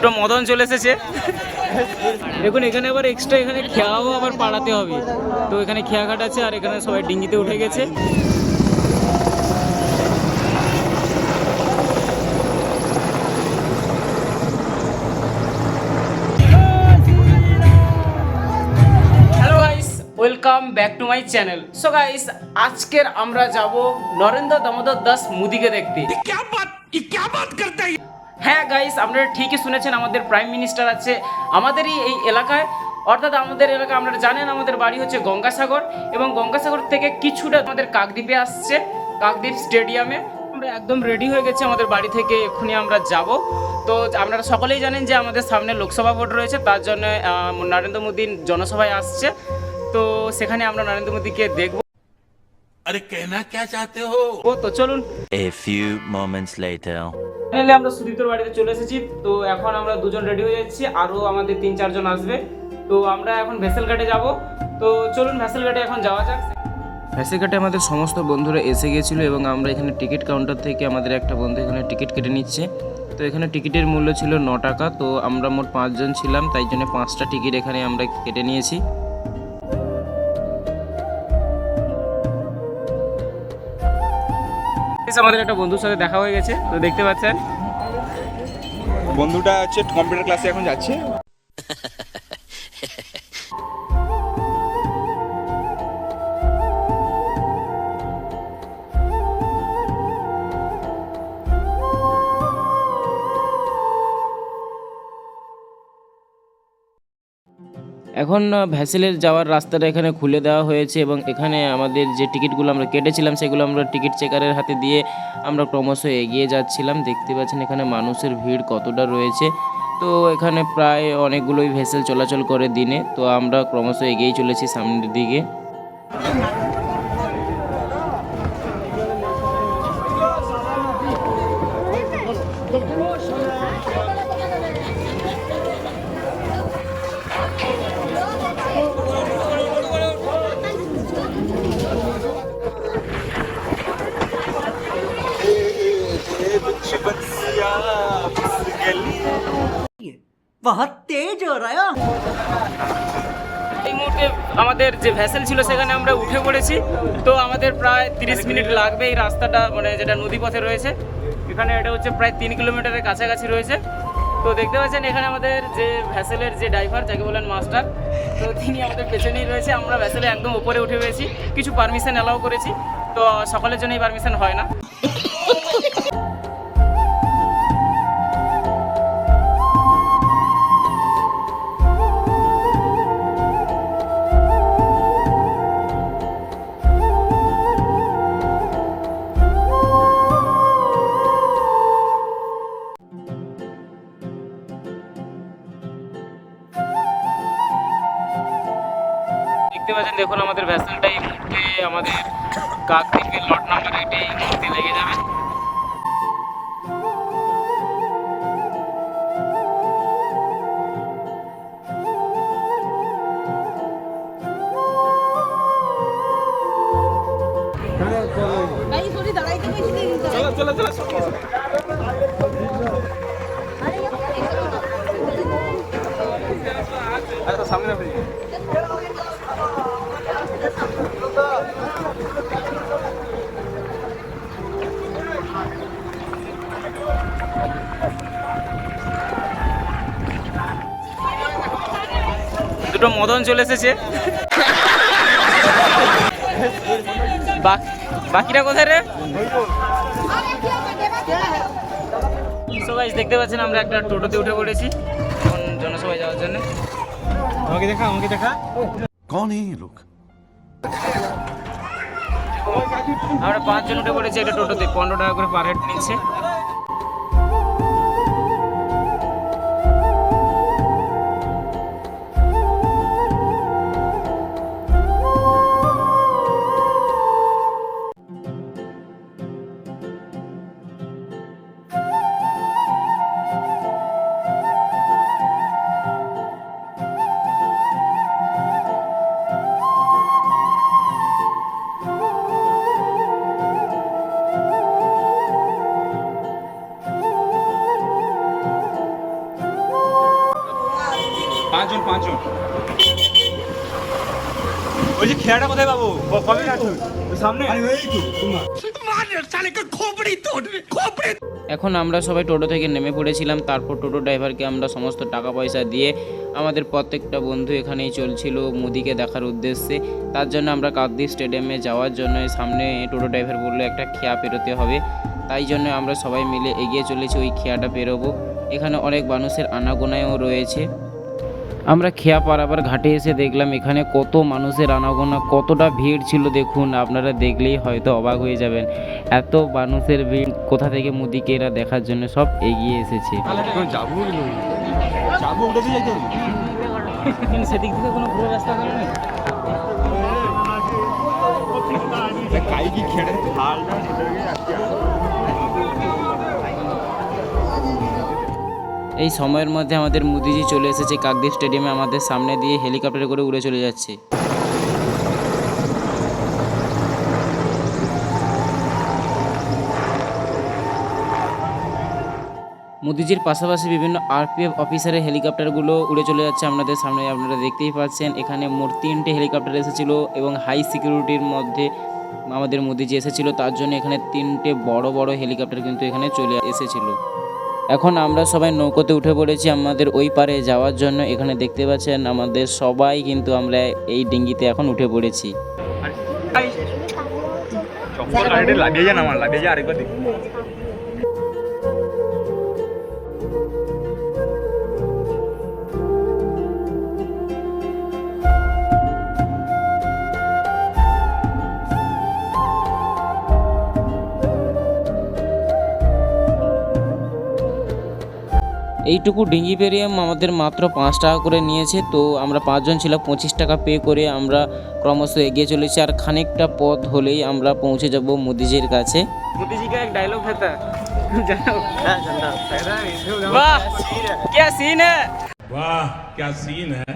দুটো মদন চলে এসেছে। দেখুন, এখানে আবার এক্সট্রা এখানে খেয়াও আবার পাড়াতে হবে। তো এখানে খেয়া ঘাট আছে আর এখানে সবাই ডিঙ্গিতে উঠে গেছে। Welcome back to my channel so guys আজকের আমরা যাব নরেন্দ্র দামোদর দাস মুদিকে দেখতে। হ্যাঁ গাইস আপনারা ঠিকই শুনেছেন, আমাদের প্রাইম মিনিস্টার আছে আমাদেরই এই এলাকায়। অর্থাৎ আমাদের এলাকা, আপনারা জানেন, আমাদের বাড়ি হচ্ছে গঙ্গাসাগর এবং গঙ্গাসাগর থেকে কিছুটা আমাদের কাকদ্বীপে আসছে, কাকদ্বীপ স্টেডিয়ামে আমরা একদম রেডি হয়ে গেছি আমাদের বাড়ি থেকে, এক্ষুনি আমরা যাব। তো আপনারা সকলেই জানেন যে আমাদের সামনে লোকসভা ভোট রয়েছে, তার জন্য নরেন্দ্র মোদীর জনসভায় আসছে। তো সেখানে আমরা নরেন্দ্র মোদীকে দেখব। আরে কেনা কে চাতে হো ও তো চলুন a few moments later finally আমরা সুদীপ্তর বাড়িতে চলে এসেছি। তো এখন আমরা দুজন রেডি হয়ে যাচ্ছি। আরও আমাদের তিন চারজন আসবে। তো আমরা এখন ভেসেল ঘাটে যাব। তো চলুন ভেসেল ঘাটে এখন যাওয়া যাক। ফ্যাসিকাটে আমাদের সমস্ত বন্ধুরা এসে গিয়েছিল এবং আমরা এখানে টিকিট কাউন্টার থেকে আমাদের একটা বন্ধু এখানে টিকিট কেটে নিচ্ছে। তো এখানে টিকিটের মূল্য ছিল ন টাকা। তো আমরা মোট পাঁচজন ছিলাম তাই জন্য পাঁচটা টিকিট এখানে আমরা কেটে নিয়েছি। আমাদের একটা বন্ধুর সাথে দেখা হয়ে গেছে, তো দেখতে পাচ্ছেন। বন্ধুটা হচ্ছে কম্পিউটার ক্লাসে এখন যাচ্ছে। এখন ভ্যাসেলের যাওয়ার রাস্তাটা এখানে খুলে দেওয়া হয়েছে এবং এখানে আমাদের যে টিকিটগুলো আমরা কেটেছিলাম, সেগুলো আমরা টিকিট চেকারের হাতে দিয়ে আমরা ক্রমশ এগিয়ে যাচ্ছিলাম। দেখতে পাচ্ছেন এখানে মানুষের ভিড় কতটা রয়েছে। তো এখানে প্রায় অনেকগুলোই ভেসেল চলাচল করে দিনে। তো আমরা ক্রমশ এগিয়েই চলেছি সামনের দিকে। बहुत तेज हो रहा है এই মুহূর্তে আমাদের যে ভ্যাসেল ছিল সেখানে আমরা উঠে পড়েছি তো আমাদের প্রায় তিরিশ মিনিট লাগবে এই রাস্তাটা মানে যেটা নদী পথে রয়েছে এখানে এটা হচ্ছে প্রায় তিন কিলোমিটারের কাছাকাছি রয়েছে তো দেখতে পাচ্ছেন এখানে আমাদের যে ভ্যাসেলের যে ড্রাইভার যাকে বলেন মাস্টার তো তিনি আমাদের পেছনেই রয়েছে আমরা ভ্যাসেলে একদম উপরে উঠে পেয়েছি কিছু পারমিশন অ্যালাউ করেছি তো সকলের জন্যই পারমিশন হয় না দেখতে পাচ্ছেন, দেখুন আমাদের ভ্যাসেলটা এই মুহূর্তে আমাদের কাক থেকে লট নাম্বার এইটে এই মুহূর্তে লেগে যাবে। আচ্ছা, সামনে দুটো মদন চলে এসেছে। বাকিরা কোথায় রে? সবাই দেখতে পাচ্ছেন আমরা একটা টোটোতে উঠে পড়েছি এখন জনসভায় যাওয়ার জন্য। আমাকে দেখা আমাকে দেখা। কোন লোক আমরা পাঁচজন উঠে পড়েছি একটা টোটোতে পনেরো টাকা করে পার হেড নিচ্ছে। পাঁচজন। পাঁচজন ওই যে খেয়াটা কোথায় পাবো কবে আসুন সামনে? এখন আমরা সবাই টোটো থেকে নেমে পড়েছিলাম তারপর টোটো ড্রাইভারকে আমরা সমস্ত টাকা পয়সা দিয়ে আমাদের প্রত্যেকটা বন্ধু এখানেই চলছিল মোদিকে দেখার উদ্দেশ্যে। তার জন্য আমরা কাকদ্বীপ স্টেডিয়ামে যাওয়ার জন্য সামনে টোটো ড্রাইভার বলল একটা খেয়া পেরোতে হবে। তাই জন্য আমরা সবাই মিলে এগিয়ে চলেছি ওই খেয়াটা পেরোবো। এখানে অনেক মানুষের আনাগোনায়ও রয়েছে। আমরা খেয়া পারাবার ঘাটে এসে দেখলাম এখানে কত মানুষের আনাগোনা কতটা ভিড় ছিল দেখুন আপনারা দেখলেই হয়তো অবাক হয়ে যাবেন। এত মানুষের ভিড় কোথা থেকে মুদিকে এরা দেখার জন্য সব এগিয়ে এসেছে। সেদিক থেকে কোনো পুরো রাস্তা এই সময়ের মধ্যে আমাদের মোদিজি চলে এসেছে কাকদ্বীপ স্টেডিয়ামে আমাদের সামনে দিয়ে হেলিকপ্টারে করে উড়ে চলে যাচ্ছে। মোদিজির পাশাপাশি বিভিন্ন আরপিএফ অফিসারের হেলিকপ্টারগুলো উড়ে চলে যাচ্ছে আপনাদের সামনে। আপনারা দেখতেই পাচ্ছেন, এখানে মোট তিনটে হেলিকপ্টার এসেছিল এবং হাই সিকিউরিটির মধ্যে আমাদের মোদিজি এসেছিল। তার জন্য এখানে তিনটে বড় বড় হেলিকপ্টার কিন্তু এখানে চলে এসেছিল। এখন আমরা সবাই নৌকোতে উঠে পড়েছি আমাদের ওই পারে যাওয়ার জন্য। এখানে দেখতে পাচ্ছেন আমাদের সবাই কিন্তু আমরা এই ডিঙ্গিতে এখন উঠে পড়েছি। আমার এইটুকু ডিঙ্গি পেরিয়ে আমাদের মাত্র পাঁচ টাকা করে নিয়েছে তো আমরা পাঁচজন ছিলাম পঁচিশ টাকা পে করে আমরা ক্রমশ এগিয়ে চলেছি আর খানিকটা পথ হলেই আমরা পৌঁছে যাব মোদিজির কাছে মোদিজি কা এক ডায়লগ था वाह क्या सीन है वाह क्या सीन है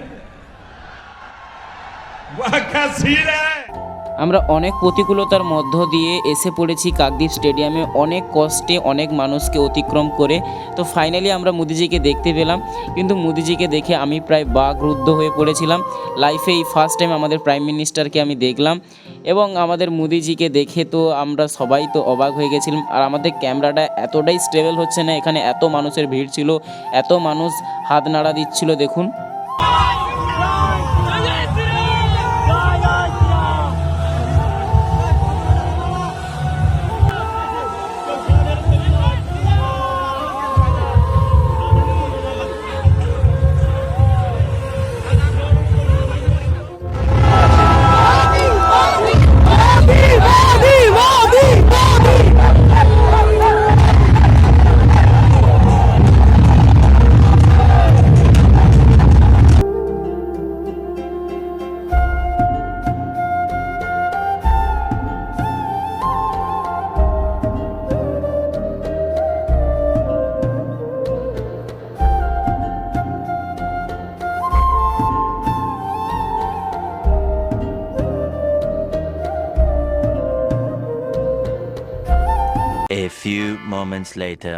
वाह क्या सीन है আমরা অনেক প্রতিকূলতার মধ্য দিয়ে এসে পড়েছি কাকদ্বীপ স্টেডিয়ামে। অনেক কষ্টে অনেক মানুষকে অতিক্রম করে। তো ফাইনালি আমরা মোদিজিকে দেখতে পেলাম। কিন্তু মোদিজিকে দেখে আমি প্রায় বাগরুদ্ধ হয়ে পড়েছিলাম। লাইফে এই ফার্স্ট টাইম আমাদের প্রাইম মিনিস্টারকে আমি দেখলাম। এবং আমাদের মোদিজিকে দেখে তো আমরা সবাই তো অবাক হয়ে গেছিলাম। আর আমাদের ক্যামেরাটা এতটাই স্টেবল হচ্ছে না, এখানে এত মানুষের ভিড় ছিল, এত মানুষ হাত নাড়া দিচ্ছিল, দেখুন। Few moments later.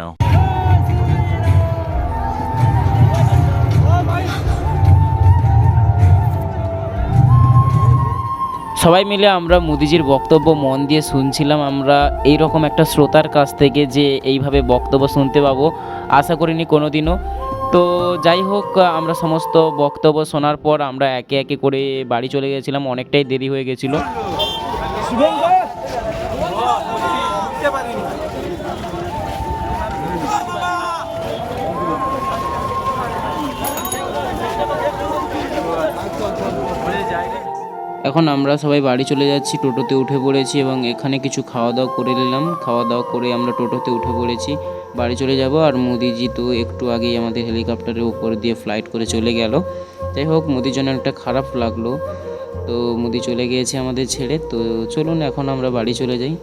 সবাই মিলে আমরা মোদিজির বক্তব্য মন দিয়ে শুনছিলাম। আমরা এই রকম একটা শ্রোতার কাছ থেকে যে এইভাবে বক্তব্য শুনতে পাবো আশা করিনি কোনো দিনও তো যাই হোক আমরা সমস্ত বক্তব্য শোনার পর আমরা একে একে করে বাড়ি চলে গেছিলাম। অনেকটাই দেরি হয়ে গেছিল। এখন আমরা সবাই বাড়ি চলে যাচ্ছি, টোটোতে উঠে পড়েছি এবং এখানে কিছু খাওয়া দাওয়া করে নিলাম। খাওয়া দাওয়া করে আমরা টোটোতে উঠে পড়েছি। বাড়ি চলে যাব আর মোদিজি তো একটু আগেই আমাদের হেলিকপ্টারের উপর দিয়ে ফ্লাইট করে চলে গেল। যাই হোক, মোদির জন্য একটা খারাপ লাগল। তো মোদি চলে গিয়েছে আমাদের ছেড়ে। তো চলুন, এখন আমরা বাড়ি চলে যাই।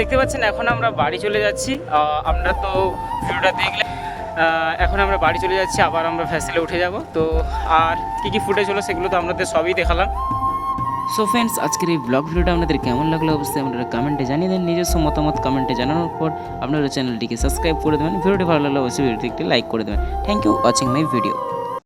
দেখতে পাচ্ছেন, এখন আমরা বাড়ি চলে যাচ্ছি। আমরা তো ভিডিওটা দেখলে এখন আমরা বাড়ি চলে যাচ্ছি, আবার আমরা ভ্যাসেলে উঠে যাব। তো আর কী কী ফুটেজ হলো সেগুলো তো আপনাদের সবই দেখালাম। সো ফ্রেন্ডস আজকের এই ব্লগ ভিডিওটা আপনাদের কেমন লাগল অবশ্যই আপনারা কমেন্টে জানিয়ে দেন। নিজস্ব মতামত কমেন্টে জানানোর পর আপনারা চ্যানেলটিকে সাবস্ক্রাইব করে দেবেন। ভিডিওটি ভালো লাগলে অবশ্যই ভিডিওটি একটি লাইক করে দেবেন। Thank you watching my video